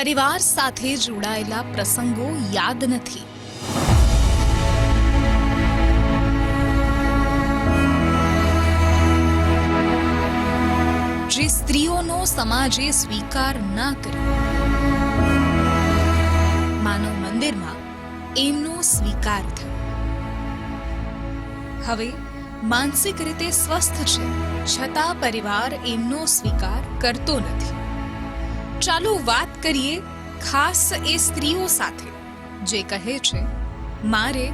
પરિવાર સાથે જોડાયેલા પ્રસંગો યાદ નથી. જે સ્ત્રીઓનો સમાજે સ્વીકાર ના કર્યો માનવ મંદિરમાં એમનો સ્વીકાર થયો. હવે માનસિક રીતે સ્વસ્થ છે, છતાં પરિવાર એમનો સ્વીકાર કરતો નથી. ચાલો વાત કરીએ ખાસ એ સ્ત્રીઓ સાથે જે કહે છે મારે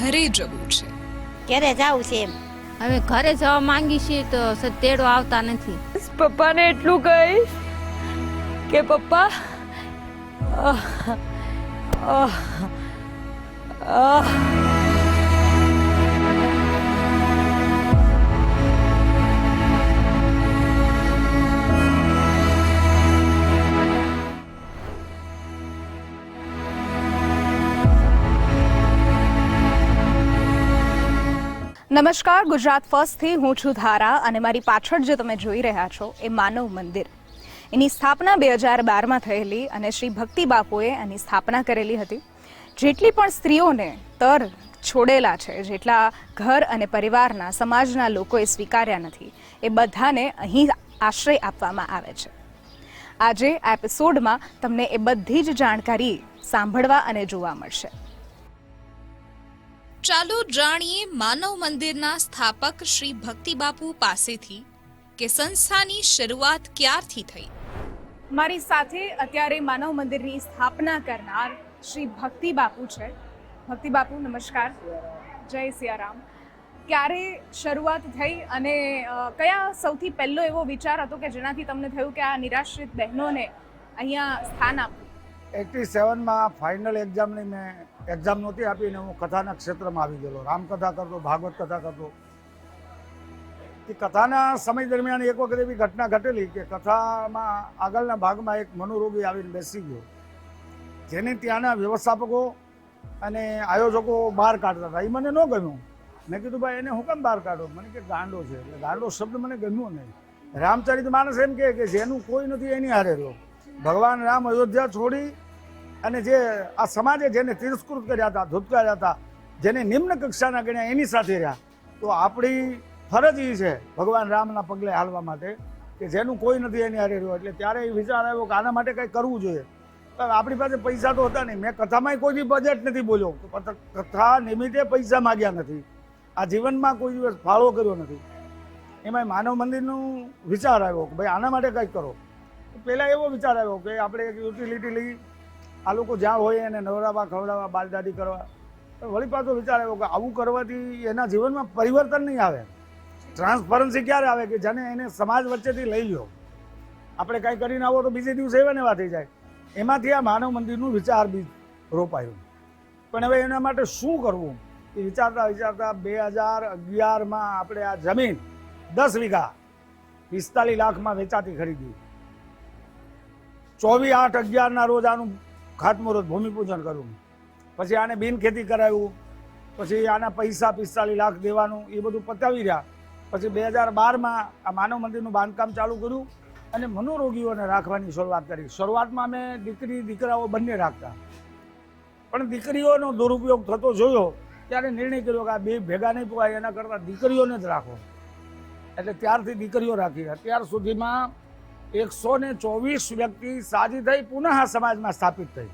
ઘરે જવું છે. ઘરે જાવ છે એમ. હવે ઘરે જવા માંગી છીએ તો સતેડો આવતા નથી. પપ્પાને એટલું કહીશ કે પપ્પા આહ, આહ, નમસ્કાર, ગુજરાત ફર્સ્ટથી હું છું ધારા અને મારી પાછળ જે તમે જોઈ રહ્યા છો એ માનવ મંદિર. એની સ્થાપના બે હજાર બારમાં થયેલી અને શ્રી ભક્તિ બાપુએ એની સ્થાપના કરેલી હતી. જેટલી પણ સ્ત્રીઓને તર છોડેલા છે, જેટલા ઘર અને પરિવારના, સમાજના લોકોએ સ્વીકાર્યા નથી, એ બધાને અહીં આશ્રય આપવામાં આવે છે. આજે આ એપિસોડમાં તમને એ બધી જ જાણકારી સાંભળવા અને જોવા મળશે. ચાલો જાણીએ માનવ મંદિરના સ્થાપક શ્રી ભક્તિ બાપુ પાસેથી કે સંસ્થાની શરૂઆત ક્યારથી થઈ? મારી સાથે અત્યારે માનવ મંદિરની સ્થાપના કરનાર શ્રી ભક્તિ બાપુ છે. ભક્તિ બાપુ નમસ્કાર. જય સિયારામ. ક્યારે શરૂઆત થઈ અને કયા સૌથી પહેલો એવો વિચાર હતો કે જેનાથી તમને થયું કે આ નિરાશ્રિત બહેનોને અહીંયા સ્થાન આપવું? એટી સેવનમાં ફાઇનલ એક્ઝામની મેં એક્ઝામ નહોતી આપીને હું કથાના ક્ષેત્રમાં આવી ગયેલો. રામકથા કરતો, ભાગવત કથા કરતો. એ કથાના સમય દરમિયાન એક વખત એવી ઘટના ઘટેલી કે કથામાં આગળના ભાગમાં એક મનોરોગી આવીને બેસી ગયો. જેને ત્યાંના વ્યવસ્થાપકો અને આયોજકો બહાર કાઢતા હતા. એ મને ન ગમ્યું. મેં કીધું, ભાઈ, એને હું કેમ બહાર કાઢો? મને કે, ગાંડો છે. એટલે ગાંડો શબ્દ મને ગમ્યો નહીં. રામચરિત માનસ એમ કે, જેનું કોઈ નથી એની હારે રહ્યો. ભગવાન રામ અયોધ્યા છોડી અને જે આ સમાજે જેને તિરસ્કૃત કર્યા હતા ધૂતકાર્યા હતા, જેને નિમ્ન કક્ષાના ગણ્યા એની સાથે રહ્યા, તો આપણી ફરજ એ છે ભગવાન રામના પગલે હાલવા માટે કે જેનું કોઈ નથી એની હારે રહ્યો. એટલે ત્યારે એ વિચાર આવ્યો કે આના માટે કંઈ કરવું જોઈએ. પણ આપણી પાસે પૈસા તો હતા નહીં. મેં કથામાં કોઈ બી બજેટ નથી બોલ્યો. કથા નિમિત્તે પૈસા માગ્યા નથી. આ જીવનમાં કોઈ દિવસ ફાળો કર્યો નથી. એમાં માનવ મંદિરનું વિચાર આવ્યો કે ભાઈ આના માટે કંઈક કરો. પહેલાં એવો વિચાર આવ્યો કે આપણે એક યુટિલિટી લઈ આ લોકો જ્યાં હોય એને નવરાવા, ખવડાવવા બાલદાદી કરવા. વળી પાછો વિચાર આવ્યો કે આવું કરવાથી એના જીવનમાં પરિવર્તન નહીં આવે. ટ્રાન્સપરન્સી ક્યારે આવે કે જેને એને સમાજ વચ્ચેથી લઈ લો આપણે કાંઈ કરીને આવો તો બીજે દિવસે એવા એવા થઈ જાય. એમાંથી આ માનવ મંદિરનું વિચાર બી રોપાયું. પણ હવે એના માટે શું કરવું? એ વિચારતા વિચારતા બે હજાર અગિયારમાં આપણે આ જમીન દસ વીઘા પિસ્તાલીસ લાખમાં વેચાતી ખરીદી. ચોવીસ આઠ અગિયારના રોજ આનું ખાતમુહૂર્ત ભૂમિપૂજન કરવું. પછી આને બિન ખેતી કરાવ્યું. પછી આના પૈસા પિસ્તાલીસ લાખ દેવાનું, એ બધું પતાવી રહ્યા. પછી બે હજાર બારમાં આ માનવ મંદિરનું બાંધકામ ચાલુ કર્યું અને મનોરોગીઓને રાખવાની શરૂઆત કરી. શરૂઆતમાં અમે દીકરી, દીકરાઓ બંને રાખતા. પણ દીકરીઓનો દુરુપયોગ થતો જોયો ત્યારે નિર્ણય કર્યો કે આ બે ભેગા નહીં પોવાય એના કરતાં દીકરીઓને જ રાખો. એટલે ત્યારથી દીકરીઓ રાખી. અત્યાર સુધીમાં એકસો ને ચોવીસ વ્યક્તિ સાજી થઈ, પુનઃ સમાજમાં સ્થાપિત થઈ.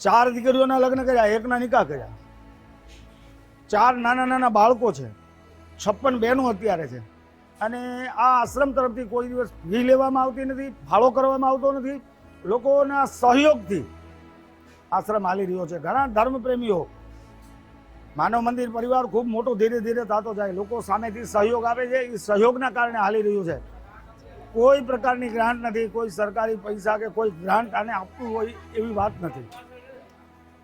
ચાર દીકરીઓના લગ્ન કર્યા, એકના નિકાહ કર્યા. ચાર નાના નાના બાળકો છે. છપ્પન બહેનો અત્યારે છે. અને આ આશ્રમ તરફથી કોઈ દિવસ ફી લેવામાં આવતી નથી, ફાળો કરવામાં આવતો નથી. લોકોના સહયોગથી આશ્રમ હાલી રહ્યો છે. ઘણા ધર્મપ્રેમીઓ, માનવ મંદિર પરિવાર ખૂબ મોટો ધીરે ધીરે થતો જાય. લોકો સામેથી સહયોગ આપે છે. એ સહયોગના કારણે હાલી રહ્યું છે. કોઈ પ્રકારની ગ્રાન્ટ નથી કોઈ સરકારી પૈસા કે કોઈ ગ્રાન્ટ આને આપવું હોય એવી વાત નથી.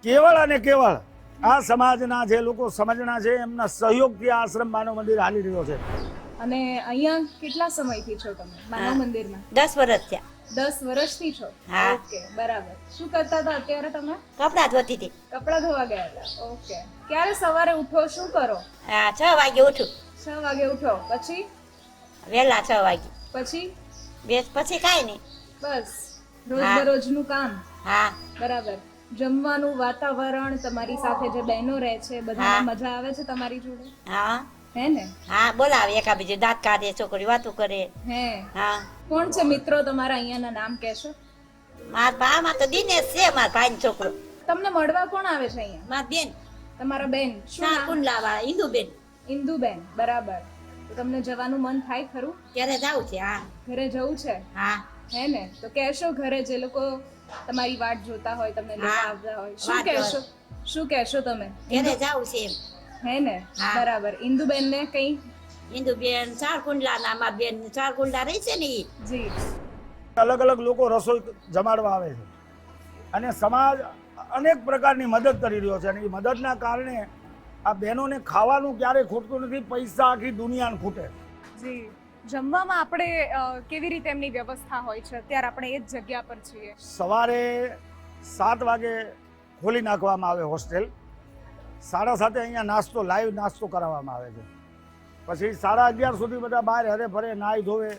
કેવળ અને કેવળ આ સમાજના જે લોકો સમજણા છે એમના સહયોગથી આ આશ્રમ માનવ મંદિર હાલી રહ્યો છે. અને અહીંયા કેટલા સમયથી છો તમે? માનવ મંદિરમાં? દસ વર્ષ થયા. દસ વર્ષથી છો. ઓકે બરાબર. શું કરતા હતા અત્યારે તમે? કપડાં ધોતી હતી કપડાં ધોવા ગયા હતા. ઓકે. ક્યારે સવારે ઉઠો શું કરો? હા છ વાગે ઉઠું. છ વાગે ઉઠો. પછી? વહેલા છ વાગે. પછી? બે પછી કાઈ નહીં. બસ. રોજબરોજનું કામ. હા. બરાબર. જમવાનું વાતાવરણ તમારી સાથે જે બહેનો રહે છે બધાને મજા આવે છે તમારી જોડે? હા. હે ને? હા બોલાવે એકા બીજું દાંત કાઢે છોકરી વાતો કરે. હે. હા. કોણ છે મિત્રો તમારા અહીંયાના નામ કહેશો? માર ભામાં તો દિનેશ છે માર ભાઈ છોકરો. તમને મળવા કોણ આવે છે અહીંયા? માર બેન. તમારા બેન. શું નામ? કુંડલા વાળા ઇન્દુબેન. ઇન્દુબેન. બરાબર. તો તમને જવાનું મન થાય ખરું? ક્યારે જાવું છે હા. ઘરે જવું છે? હા. હે ને? તો કહેશો ઘરે જે લોકો તમારી વાટ જોતા હોય તમને લેવા આવતા હોય. શું કહેશો? શું કહેશો તમે? ક્યારે જાવું છે એમ. હે ને. બરાબર. ઇન્દુબેન ને કઈ? ઇન્દુબેન ચાર કુંડલા ના માર બેન ચાર કુંડલા રહી છે ને જી. અલગ અલગ લોકો રસોઈ જમાડવા આવે છે. અને સમાજ અનેક પ્રકારની મદદ કરી રહ્યો છે અને એ મદદના કારણે આ બહેનોને ખાવાનું ક્યારેય ખૂટતું નથી પૈસા આખી દુનિયાને ખૂટે. જી. જમવામાં આપણે કેવી રીતે એમની વ્યવસ્થા હોય છે? અત્યારે આપણે એ જ જગ્યા પર છીએ. સવારે સાત વાગે ખોલી નાખવામાં આવે હોસ્ટેલ. સાડા સાતે અહીંયા નાસ્તો લાઈવ નાસ્તો કરાવવામાં આવે છે. પછી સાડા અગિયાર સુધી બધા બહાર હરે ફરે નાહી ધોવે.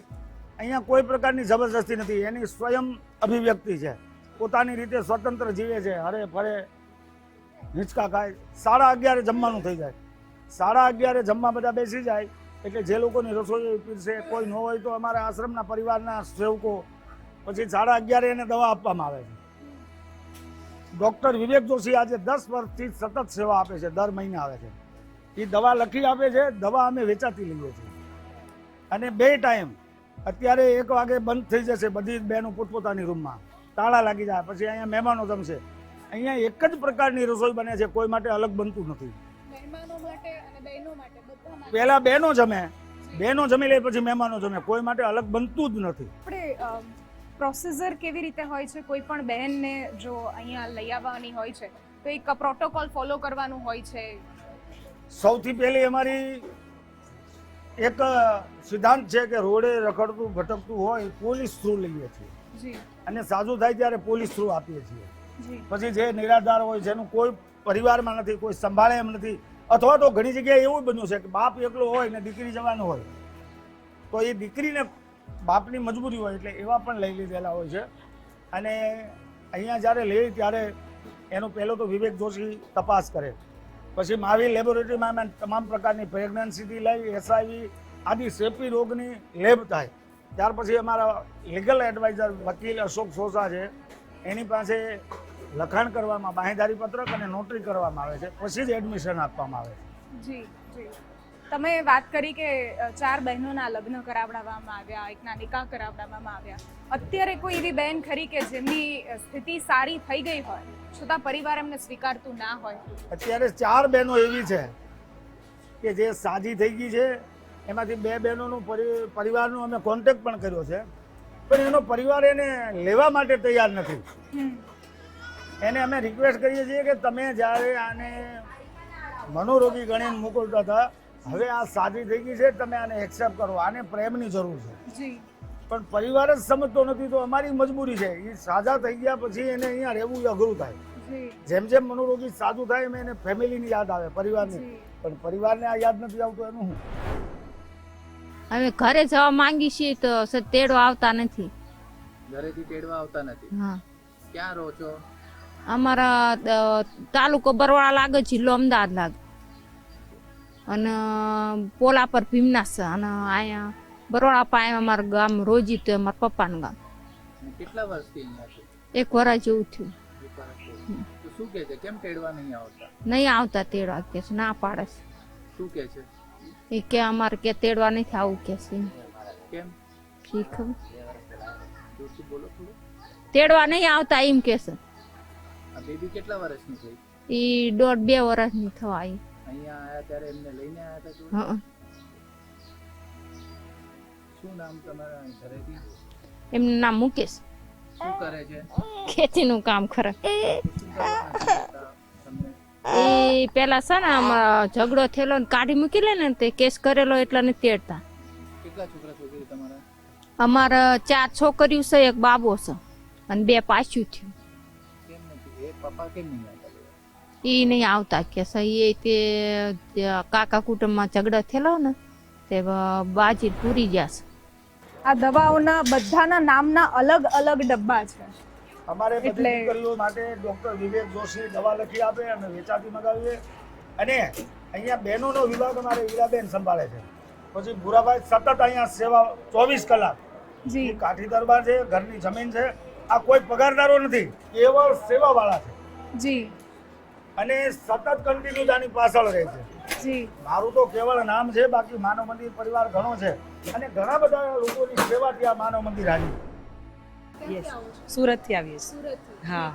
અહીંયા કોઈ પ્રકારની જબરજસ્તી નથી. એની સ્વયં અભિવ્યક્તિ છે. પોતાની રીતે સ્વતંત્ર જીવે છે હરે ફરે. હિંચકા ખાય. સાડા અગિયારે જમવાનું થઈ જાય. સાડા અગિયારે જમવા બધા બેસી જાય. એટલે જે લોકોની રસોઈ પીરસે, કોઈ ન હોય તો અમારા આશ્રમના પરિવારના સેવકો પછી સાડા અગિયારે એને દવા આપવામાં આવે છે. ડૉક્ટર વિવેક જોશી આજે દસ વર્ષથી સતત સેવા આપે છે, દર મહિને આવે છે. એ દવા લખી આપે છે, દવા અમે વેચાતી લઈએ છીએ. અને બે ટાઈમ, અત્યારે એક વાગે બંધ થઈ જશે બધી બહેનો પોતપોતાની રૂમમાં. તાળા લાગી જાય, પછી અહીંયા મહેમાનો જમશે. અહીંયા એક જ પ્રકારની રસોઈ બને છે કોઈ માટે અલગ બનતું નથી. મહેમાનો માટે અને બહેનો માટે બધા માટે. પહેલા બહેનો જમે બહેનો જમી લે પછી મહેમાનો જમે કોઈ માટે અલગ બનતું જ નથી. આપણે પ્રોસીજર કેવી રીતે હોય છે? કોઈ પણ બહેનને જો અહીંયા લઈ આવવાની હોય છે તો એક પ્રોટોકોલ ફોલો કરવાનું હોય છે. સૌથી પહેલી અમારી એક સિદ્ધાંત છે કે રોડે રખડતું ભટકતું હોય પોલીસ થ્રુ લઈએ છીએ. અને સાજું થાય ત્યારે પોલીસ થ્રુ આપીએ છીએ. પછી જે નિરાધાર હોય જેનું કોઈ પરિવારમાં નથી, કોઈ સંભાળે એમ નથી. અથવા તો ઘણી જગ્યાએ એવું બન્યું છે કે બાપ એકલો હોય ને દીકરી જવાનું હોય, તો એ દીકરીને બાપની મજબૂરી હોય એટલે એવા પણ લઈ લીધેલા હોય છે. અને અહીંયા જ્યારે લે, ત્યારે એનો પહેલો તો વિવેક જોશી તપાસ કરે. પછી માવી લેબોરેટરીમાં અમે તમામ પ્રકારની પ્રેગ્નન્સીથી લઈ, એસઆઈવી આદિ સેફી રોગની લેબ થાય. ત્યાર પછી અમારા લીગલ એડવાઇઝર વકીલ અશોક સોસા છે. એની પાસે લખાણ કરવામાં બાહેંધારી પત્રક અને નોટરી કરવામાં આવે છે. પછી જ એડમિશન આપવામાં આવે છે. જી જી. તમે વાત કરી કે ચાર બહેનોના લગ્ન કરાવડાવવામાં આવ્યા એકના નિકાહ કરાવડાવવામાં આવ્યા. અત્યારે કોઈ એવી બહેન ખરી કે જેમની સ્થિતિ સારી થઈ ગઈ હોય છતાં પરિવાર એમને સ્વીકારતું ના હોય? અત્યારે ચાર બહેનો એવી છે કે જે સાજી થઈ ગઈ છે. એમાંથી બે બહેનોનું પરિવારનું અમે કોન્ટેક્ટ પણ કર્યો છે. પણ એનો પરિવાર એને લેવા માટે તૈયાર નથી. એને અમે રિક્વેસ્ટ કરીએ છીએ કે તમે જ્યારે આને મનોરોગી ગણીને મોકલતા હતા હવે આ સાજી થઈ ગઈ છે તમે આને એક્સેપ્ટ કરો. આને પ્રેમની જરૂર છે. પણ પરિવાર જ સમજતો નથી તો અમારી મજબૂરી છે. એ સાજા થઈ ગયા પછી એને અહીંયા રહેવું અઘરું થાય. જેમ જેમ મનોરોગી સાજું થાય એમ એને ફેમિલીની યાદ આવે પરિવારની. પણ પરિવારને આ યાદ નથી આવતું એનું શું? અમે ઘરે જવા માંગી છીએ તો સ- તેડો આવતા નથી. ઘરેથી તેડવા આવતા નથી. હા. ક્યાં રહો છો? અમારા તાલુકો બરવાળા લાગે જિલ્લો અમદાવાદ લાગે. અને પોલા પર ભીમનાસ અને અહીંયા બરોડા પાસે અમારું ગામ રોજી તો અમારા પપ્પાનું ગામ. કેટલા વર્ષથી એક વરસ જેવું થયું. એક વર્ષથી. તો શું કે છે? કેમ તેડવા નહીં આવતા? નહીં આવતા તેડવા કે છે ના પાડે છે. શું કે છે? એ કે અમારે કે તેડવા નથી આવું કે છે. કેમ? તેડવા નહીં આવતા એમ કે છે. આ બેબી કેટલા વર્ષની થઈ? એ દોઢ બે વર્ષની થવા આવી અહીંયા આયા ત્યારે એમને લઈને આયા હતા જોડે? હા. શું નામ તમારા ઘરેથી? એમનું નામ મુકેશ. શું કરે છે? ખેતીનું કામ કરે. શું કરવાના છે હતા તમને? એ પેલા છે ને આમાં ઝઘડો થયેલો ને કાઢી મૂકી લે ને તે કેસ કરેલો એટલે નથી તેડતા. કેટલા છોકરા છોકરી તમારા? અમારા ચાર છોકરીઓ છે એક બાબો છે. અને બે પાછું થયું. પપ્પા કેમ નહીં આવતા એ નહીં આવતા કે સહી એ તે કાકા કુટુંબમાં ઝઘડો થયેલો ને તે બાજી પૂરી જશે આ દવાઓના બધાના નામના અલગ અલગ ડબ્બા છે. અમારે એટલે- દીકરીઓ માટે ડોક્ટર વિવેક જોશી દવા લખી આપે અને વેચાતી મગાવીએ. અને અહીંયા બહેનોનો વિભાગ અમારે ઈરાબેન સંભાળે છે. પછી ભૂરાભાઈ સતત અહીંયા સેવા ચોવીસ કલાક. જી. કાઠી દરબાર છે ઘરની જમીન છે. આ કોઈ પગારદારો નથી. કેવળ સેવાવાળા છે. જી. અને સતત કન્ટિન્યુ આની પાછળ રહે છે. જી. મારું તો કેવળ નામ છે બાકી માનવ મંદિર પરિવાર ઘણો છે. અને ઘણા બધા લોકોની સેવાથી આ માનવ મંદિર હાલી સુરતથી આવીએ છીએ. હા.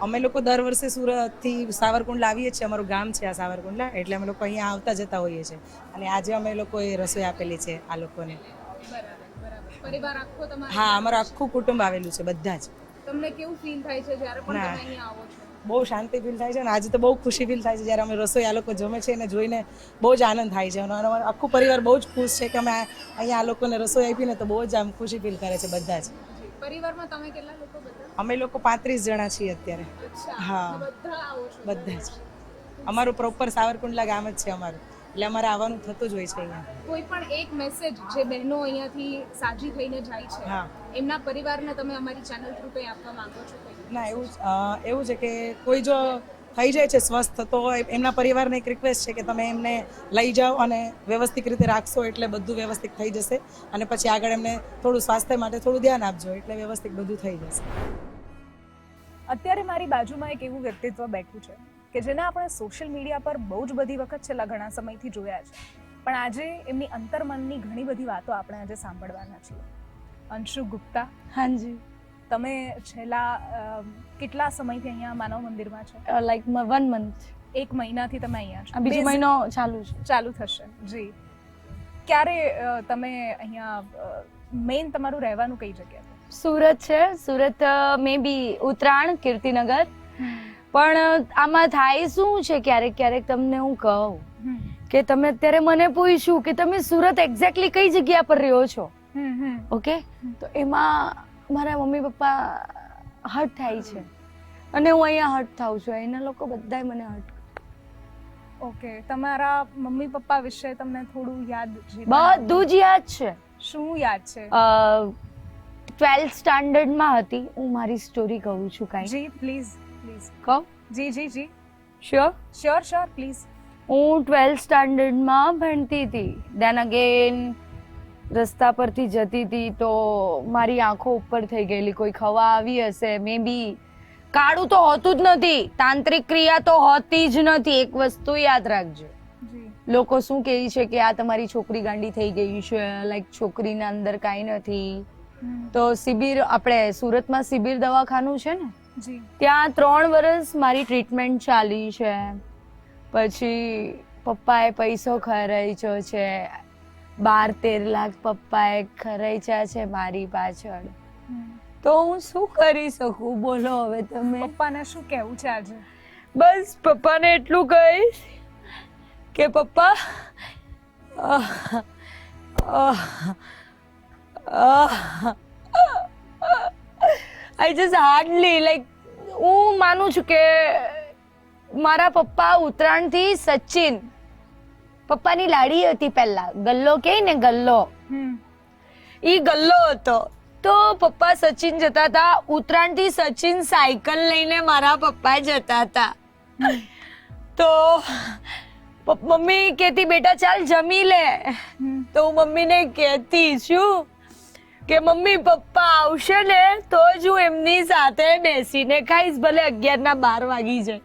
અમે લોકો દર વર્ષે સુરતથી સાવરકુંડલા આવીએ છીએ અમારું ગામ છે આ સાવરકુંડલા એટલે અમે લોકો અહીંયા આવતા જતા હોઈએ છીએ. અને આજે અમે લોકોએ રસોઈ આપેલી છે આ લોકોને. પરિવાર હા અમારું આખું કુટુંબ આવેલું છે બધા જ. તમને કેવું ફીલ થાય છે જ્યારે પણ તમે અહીંયા આવો છો? બહુ શાંતિ ફીલ થાય છે અને આજે તો બહુ ખુશી ફીલ થાય છે જ્યારે અમે રસોઈ આ લોકો જમે છે અને જોઈને બહુ જ આનંદ થાય છે. અને અમારું આખું પરિવાર બહુ જ ખુશ છે કે અમે અહીંયા આ લોકોને રસોઈ આપીને તો બહુ જ આમ ખુશી ફીલ કરે છે બધા જ. પરિવારમાં તમે કેટલા લોકો બધા? અમે લોકો પાંત્રીસ જણા છીએ અત્યારે. હા. બધા બધા જ. અમારું પ્રોપર સાવરકુંડલા ગામ જ છે અમારું. એટલે અમારે આવવાનું થતું જ હોય છે અહીંયા. કોઈ પણ એક મેસેજ જે બહેનો અહીંયાથી સાજી થઈને જાય છે હા. એમના પરિવારને તમે અમારી ચેનલ થ્રુ કંઈ આપવા માંગો છો ના એવું એવું છે કે કોઈ જો થઈ જાય છે સ્વસ્થ તો એમના પરિવારને એક રિક્વેસ્ટ છે કે તમે એમને લઈ જાઓ અને વ્યવસ્થિત રીતે રાખશો એટલે બધું વ્યવસ્થિત થઈ જશે અને પછી આગળ એમને થોડું સ્વાસ્થ્ય માટે થોડું ધ્યાન આપજો એટલે વ્યવસ્થિત બધું થઈ જશે. અત્યારે મારી બાજુમાં એક એવું વ્યક્તિત્વ બેઠું છે. કે જેને આપણે સોશિયલ મીડિયા પર બહુ જ બધી વખત છેલ્લા ઘણા સમયથી જોયા છે. પણ આજે એમની અંતર્મનની ઘણી બધી વાતો આપણે આજે સાંભળવાના છીએ. અંશુ ગુપ્તા હાજી. તમે છેલ્લા કેટલા સમયથી અહીંયા માનવ મંદિરમાં છો? લાઈક વન મંથ એક મહિનાથી તમે અહીંયા છો. બીજો મહિનો ચાલુ છે. ચાલુ થશે. જી. ક્યારે તમે અહીંયા મેઇન તમારું રહેવાનું કઈ જગ્યા સુરત છે. સુરત મે બી ઉત્તરાયણ કીર્તિનગર. પણ આમાં થાય શું છે? ક્યારેક ક્યારેક તમને હું કહું કે તમે અત્યારે મને પૂછ્યું કે તમે સુરત એક્ઝેક્ટલી કઈ જગ્યા પર રહ્યો છો. ઓકે? તો એમાં મારા મમ્મી પપ્પા હર્ટ થાય છે. અને હું અહીંયા હર્ટ થાઉં છું. એના લોકો બધાય મને હર્ટ ઓકે. તમારા મમ્મી પપ્પા વિશે તમને થોડું યાદ બધું જ યાદ છે. શું યાદ છે? ટ્વેલ્થ સ્ટાન્ડર્ડમાં હતી. હું મારી સ્ટોરી કહું છું કાંઈ. જી પ્લીઝ પ્લીઝ કહું જી જી જી શ્યોર શ્યોર શ્યોર પ્લીઝ હું ટ્વેલ્થ સ્ટાન્ડર્ડમાં ભણતી હતી. દેન અગેન રસ્તા પરથી જતી હતી તો મારી આંખો ઉપર થઈ ગયેલી કોઈ ખવા આવી હશે. મે બી કાળું તો હોતું જ નથી. તાંત્રિક ક્રિયા તો હોતી જ નથી. એક વસ્તુ યાદ રાખજો. લોકો શું કહે છે કે આ તમારી છોકરી ગાંડી થઈ ગઈ છે લાઈક છોકરીના અંદર કાંઈ નથી. તો શિબિર આપણે સુરતમાં શિબિર દવાખાનું છે ને? ત્યાં ત્રણ વર્ષ મારી ટ્રીટમેન્ટ ચાલી છે. પછી પપ્પાએ પૈસો ખર્ચ્યો છે. બાર તેર લાખ પપ્પાએ ખર્ચ્યા છે મારી પાછળ. તો હું શું કરી શકું? બોલો હવે તમે. પપ્પાને શું કહેવું છે આજે? બસ પપ્પાને એટલું કહીશ કે પપ્પા. આઈ જસ્ટ હાર્ડલી લાઈક હું માનું છું કે મારા પપ્પા ઉત્તરાયણથી સચિન પપ્પાની લાડી હતી પહેલા ગલ્લો કે ને ગલ્લો? ઈ ગલ્લો હતો. તો પપ્પા સચિન જતા હતા ઉત્તરાયણથી સચિન સાયકલ લઈને મારા પપ્પા જતા હતા. તો મમ્મી કહેતી બેટા ચાલ જમી લે. તો હું મમ્મીને કહેતી શું? કે મમ્મી પપ્પા આવશે ને તો જ હું એમની સાથે બેસીને ખાઈશ ભલે અગિયાર ના બાર વાગી જાય.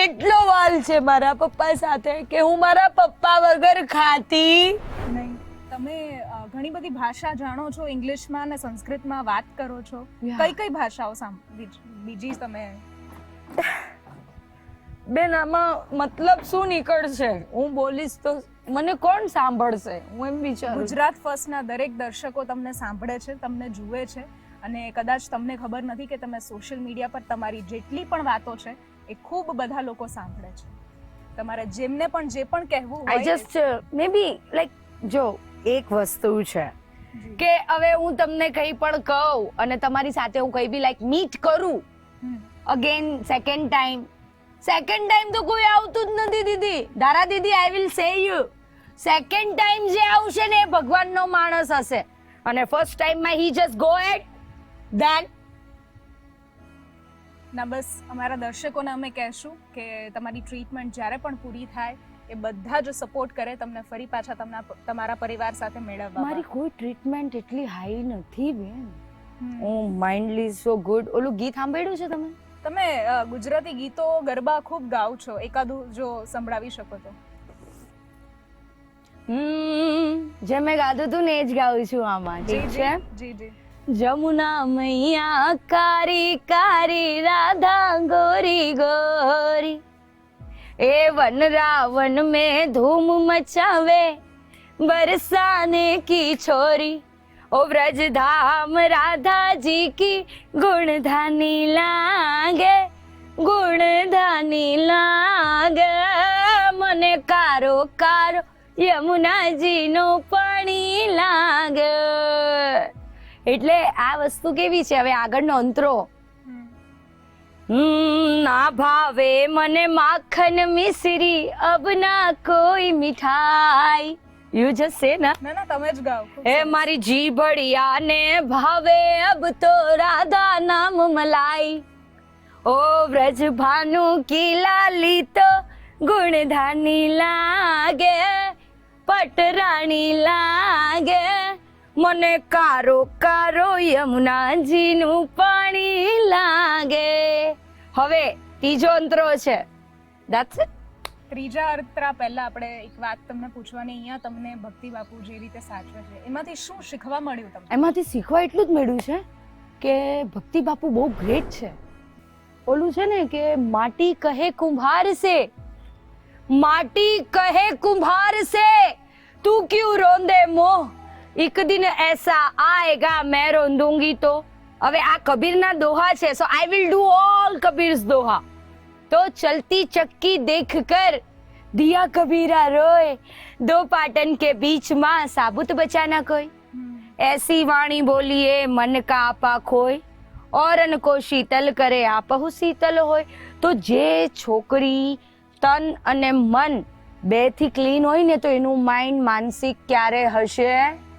એટલો વાલ છે મારા પપ્પા સાથે કે હું મારા પપ્પા વગર ખાતી નહીં તમે ઘણી બધી ભાષા જાણો છો ઇંગ્લિશમાં અને સંસ્કૃતમાં વાત કરો છો. કઈ કઈ ભાષાઓ બીજી તમે? બેન આમાં મતલબ શું નીકળશે? હું બોલીશ તો મને કોણ સાંભળશે? હું એમ વિચારું ગુજરાત ફર્સ્ટના દરેક દર્શકો તમને સાંભળે છે તમને જુએ છે અને કદાચ તમને ખબર નથી કે તમે સોશિયલ મીડિયા પર તમારી જેટલી પણ વાતો છે એ ખૂબ બધા લોકો સાંભળે છે. તમારે જેમને પણ જે પણ કહેવું I just May B like જો એક વસ્તુ છે કે હવે હું તમને કંઈ પણ કહું અને તમારી સાથે હું કંઈ બી લાઈક મીટ કરું again second time second time તો કોઈ આવતું જ નથી દીદી. ધારા દીદી I will say you second time જે આવશે ને એ ભગવાનનો માણસ હશે. અને ફર્સ્ટ ટાઈમમાં he just go at then ના બસ અમારા દર્શકોને અમે કહેશું કે તમારી ટ્રીટમેન્ટ જ્યારે પણ પૂરી થાય એ બધા જ સપોર્ટ કરે તમને ફરી પાછા તમને તમારા પરિવાર સાથે મેળવવા મારી કોઈ ટ્રીટમેન્ટ એટલી હાઈ નથી બેન. હું ઓ માઇન્ડલી સો ગુડ ઓલું ગીત સાંભળ્યું છે તમે? તમે ગુજરાતી ગીતો ગરબા ખૂબ ગાવ છો એકાદું જો સંભળાવી શકો તો. જે મેં ગાધું તું ને એ જ ગાઉં છું આમાં ઠીક છે? જમુના મૈયા કારી કારી રાધા ગોરી ગોરી. એ વન રાવણ મેં ધૂમ મચાવે બરસાને કી છોરી. ओ व्रज धाम राधा जी की गुणधानी लागे ગુણધાની લાગે મને કારો કારો યમુનાજીનો પાણી લાગે એટલે આ વસ્તુ કેવી છે હવે આગળનો અંતરો હમ, ના ભાવે મને માખન મિશ્રી અબ ના કોઈ મીઠાઈ યુ જસ્ટ સે ના ના ના તમે જ ગાઓ. હે મારી જીબડિયા ને ભાવે અબ તો રાધા નામ મલાઈ. ઓ વ્રજ ભાનુ કી લાલી તો ગુણધાની લાગે પટરાણી લાગે. મને કારો કારો યમુનાજીનું પાણી લાગે. હવે ત્રીજો અંતરો છે. That's it. ત્રીજા અર્થરા પહેલાં આપણે એક વાત તમને પૂછવાની અહીંયા તમને ભક્તિ બાપુ જે રીતે સાચવે છે, એમાંથી શું શીખવા મળ્યું તમને? એમાંથી શીખવા એટલું જ મળ્યું છે કે ભક્તિ બાપુ બહુ ગ્રેટ છે. ઓલું છે ને કે માટી કહે કુંભાર સે, માટી કહે કુંભાર સે, તું ક્યું રોંદે મોહ? એક દિન એસા આએગા મેં રોંદુંગી તો. હવે આ કબીરના દોહા છે so I will do all Kabir's doha. तो चलती चक्की देखकर दिया कबीरा रोए दो पाटन के बीच में साबुत बचाना कोई ऐसी वाणी बोलिए मन का आपा खोय औरन को શીતલ કરે આપહુ શીતલ હોય તો જે છોકરી તન અને મન બે થી ક્લીન હોય ને તો એનું માઇન્ડ માનસિક ક્યારે હશે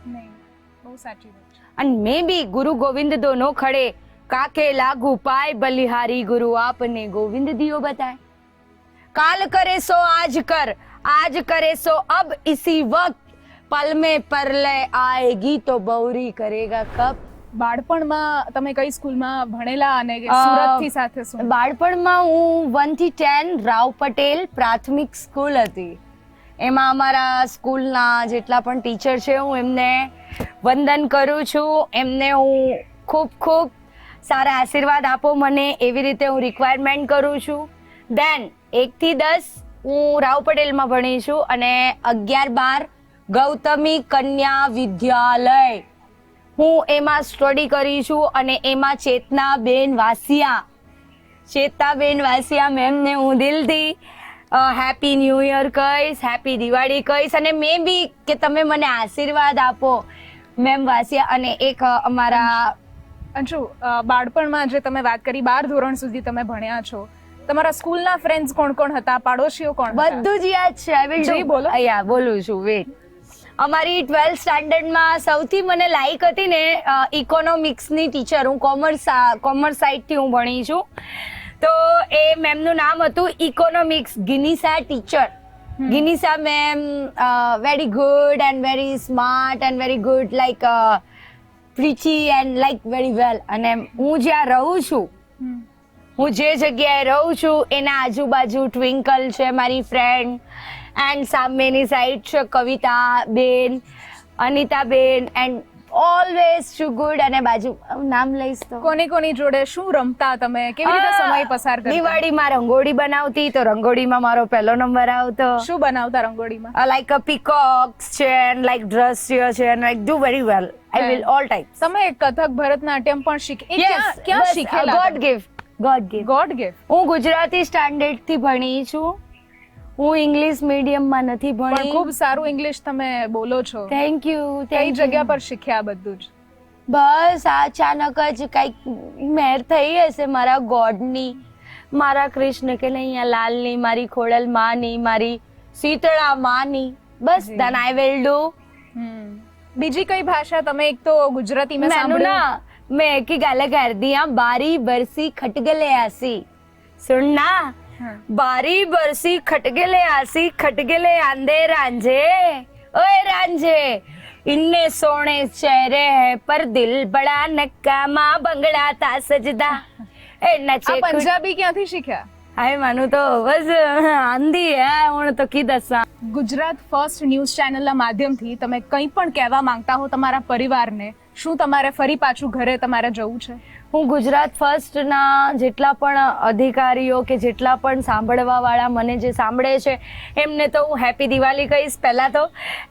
નહીં બહુ સાચી વાત છે અને મે બી ગુરુ ગોવિંદ દોનો ખડે કાકેલા ગુપાય બલિહારી ગુરુ આપને ગોવિંદ દિયો બતાય. કાલ કરે સો આજ કર આજ કરે સો અબ ઇસી વક્ત. પલમે પર લે આએગી તો બૌરી કરેગા કપ બાળપણમાં તમે કઈ સ્કૂલમાં ભણેલા અને સુરતથી સાથે શું? બાળપણમાં હું વનથી ટેન રાવ પટેલ પ્રાથમિક સ્કૂલ હતી. એમાં અમારા સ્કૂલના જેટલા પણ ટીચર છે હું એમને વંદન કરું છું. એમને હું ખૂબ ખૂબ સારા આશીર્વાદ આપો મને, એવી રીતે હું રિક્વાયરમેન્ટ કરું છું. દેન એકથી દસ હું રાવ પટેલમાં ભણી છું અને અગિયાર બાર ગૌતમી કન્યા વિદ્યાલય. હું એમાં સ્ટડી કરી છું અને એમાં ચેતનાબેન વાસિયા. ચેતનાબેન વાસિયા મેમને હું દિલથી હેપી ન્યૂ યર કહીશ હેપી દિવાળી કહીશ અને મે બી કે તમે મને આશીર્વાદ આપો. મેમ વાસિયા અને એક અમારા અંશુ બાળપણમાં જે તમે વાત કરી બાર ધોરણ સુધી તમે ભણ્યા છો તમારા સ્કૂલના ફ્રેન્ડ્સ કોણ કોણ હતા પાડોશીઓ કોણ બધું જ યાદ છે. વિલ જી, બોલો. અહીંયા બોલું છું વેટ અમારી ટ્વેલ્થ સ્ટાન્ડર્ડમાં સૌથી મને લાઈક હતી ને ઇકોનોમિક્સની ટીચર હું કોમર્સ કોમર્સ સાઇડથી હું ભણી છું. તો એ મેમનું નામ હતું economics Ginisa teacher Ginisa ma'am very good and very smart and very good like preachy and like very well. અને હું જ્યાં રહું છું હું જે જગ્યાએ રહું છું એના આજુબાજુ ટ્વિંકલ છે મારી ફ્રેન્ડ એન્ડ સામેની સાઈડ છે કવિતા બેન અનિતા બેન એન્ડ ઓલવેઝ ટુ ગુડ અને બાજુ નામ લઈશ તો. કોની કોની જોડે શું રમતા તમે? કેવી રીતે સમય પસાર કરતા? દિવાળીમાં રંગોળી બનાવતી તો રંગોળીમાં મારો પહેલો નંબર આવતો. શું બનાવતા રંગોળીમાં? લાઈક અ પીકોક્સ છે એન્ડ લાઈક દ્રશ્ય છે and like do very well I will all type તમે કથક ભરતનાટ્યમ પણ શીખી ક્યાં ક્યાં શીખેલા god gift god gift god gift હું ગુજરાતી સ્ટાન્ડર્ડથી ભણી છું. હું ઇંગ્લિશ મીડિયમમાં નથી ભણી. પણ ખૂબ સારું ઇંગ્લિશ તમે બોલો છો. થેન્ક યુ કઈ જગ્યા પર શીખ્યા બધું જ? બસ આ અચાનક જ કંઈક મહેર થઈ હશે મારા ગોડની. મારા કૃષ્ણ કે નહીં આ લાલની મારી ખોડલ માની મારી શીતળા માની. બસ ધન આઈ વિલ ડુ બીજી કઈ ભાષા? તમે એક તો ગુજરાતી મેં ના મેં કી ગાલે કર દિયા બારી બરસી ખટગલે આસી. સુનના आसी सुनना हाँ। बारी बरसी खटगले आसी खटगले आंदे रांझे ओए रांझे इन्ने सोने चेहरे हैं पर दिल बड़ा नक्कामा बंगड़ा था सजदा ए नचे આ પંજાબી ક્યાંથી શીખ્યા हाय मानू तो बस आंधी है हूं तो की दसा ગુજરાત ફર્સ્ટ ન્યૂઝ ચેનલના માધ્યમથી તમે કંઈ પણ કહેવા માંગતા હો તમારા પરિવારને શું તમારે ફરી પાછું ઘરે તમારે જવું છે હું ગુજરાત ફર્સ્ટના જેટલા પણ અધિકારીઓ કે જેટલા પણ સાંભળવા વાળા મને જે સાંભળે છે, એમને તો હું હેપી દિવાળી કહીશ પહેલાં તો.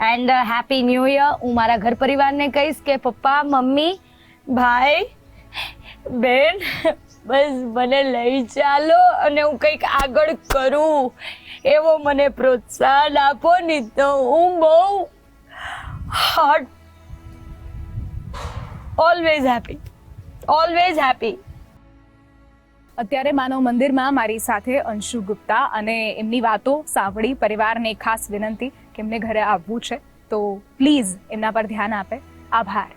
એન્ડ હેપી ન્યૂ યર હું મારા ઘર પરિવારને કહીશ કે પપ્પા, મમ્મી, ભાઈ, બેન, બસ મને લઈ ચાલો અને હું કંઈક આગળ કરું. એવો મને પ્રોત્સાહન આપો નહીં તો હું બહુ heart always happy always happy અત્યારે માનવ મંદિરમાં મારી સાથે અંશુ ગુપ્તા અને એમની વાતો સાંભળી પરિવારને ખાસ વિનંતી કે એમને ઘરે આવવું છે. તો પ્લીઝ એમના પર ધ્યાન આપે. આભાર.